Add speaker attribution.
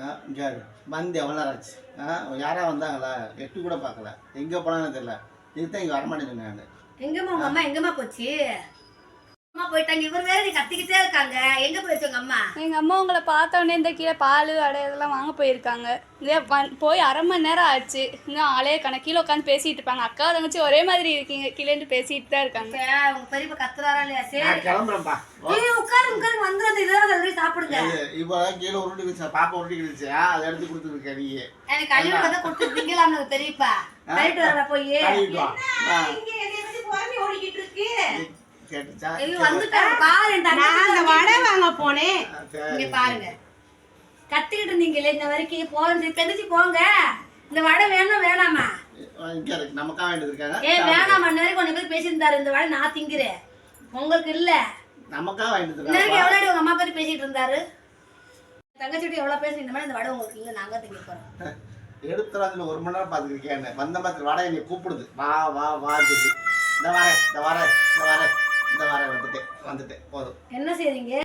Speaker 1: ஆ, இங்க. வந்து எவ்வளோ நேரம் ஆச்சு ஆ யாரா வந்தாங்களா? எட்டு கூட பார்க்கல. எங்கே போனான்னு தெரியல. இதுதான் இங்கே வரமாட்டேன்னு சொன்னாங்க.
Speaker 2: எங்கம்மா உங்க அம்மா? எங்கம்மா போச்சு? அம்மா போயிட்டாங்க. இவர் வேற நீ கத்திக்கிட்டே இருக்காங்க. எங்க போயிடுச்சு உங்க அம்மா?
Speaker 3: எங்க அம்மா உங்களை பார்த்த உடனே இந்த கீழே பால் வடை இதெல்லாம் வாங்க போயிருக்காங்க. இதே வந்- போய் அரை மணி நேரம் ஆச்சு. இன்னும் ஆளே கணக்கு கீழே உட்காந்து பேசிட்டு இருப்பாங்க. அக்கா தங்கச்சி ஒரே மாதிரி இருக்கீங்க. கீழேந்து பேசிட்டு தான் இருக்காங்க.
Speaker 2: சே, உங்க பெரியப்பா கத்துறாரா இல்லையா? சரி. ஏய், உட்காரு உட்காரு வந்து அந்த இதெல்லாம் அதை சாப்பிடுங்க
Speaker 1: இப்போ கீழே உருட்டி கிடுச்சு பாப்பா உருட்டி கிடுச்சு அதை எடுத்து கொடுத்துருக்க நீ.
Speaker 2: எனக்கு கழிவு வந்து கொடுத்து திங்கலாம்னு பெரியப்பா. கழிட்டு வர போய். ஓடிக்கிட்டு இருக்கு? கத்திக்கிட்டு இருந்தீங்களே இந்த வரைக்கும். போங்க கண்டிச்சு போங்க. இந்த வடை வேணும் வேணாமா?
Speaker 1: நமக்கா வேண்டியது இருக்காங்க
Speaker 2: ஏ வேணாமா நேரம் கொஞ்சம் பேர் பேசியிருந்தாரு. இந்த வடை நான் திங்கிறேன். உங்களுக்கு இல்ல.
Speaker 1: நமக்கா வேண்டியது
Speaker 2: இந்த
Speaker 1: இருக்காங்க
Speaker 2: வரைக்கும் எவ்வளோ உங்க அம்மா பத்தி பேசிட்டு இருந்தாரு? தங்கச்சிட்டு பேசுறீங்க இந்த மாதிரி இந்த வடை உங்களுக்கு இல்ல நாங்க திங்க போறோம்.
Speaker 1: எடுத்துறாதுல ஒரு மணி நேரம் பார்த்துருக்கேன் வந்த மாதிரி வடை என்னை கூப்பிடுது. வா வா வா சொல்லி. இந்த வரேன் இந்த வரேன் இந்த வரேன் இந்த வரேன் வந்துட்டேன் வந்துட்டேன் போதும்.
Speaker 2: என்ன செய்றீங்க?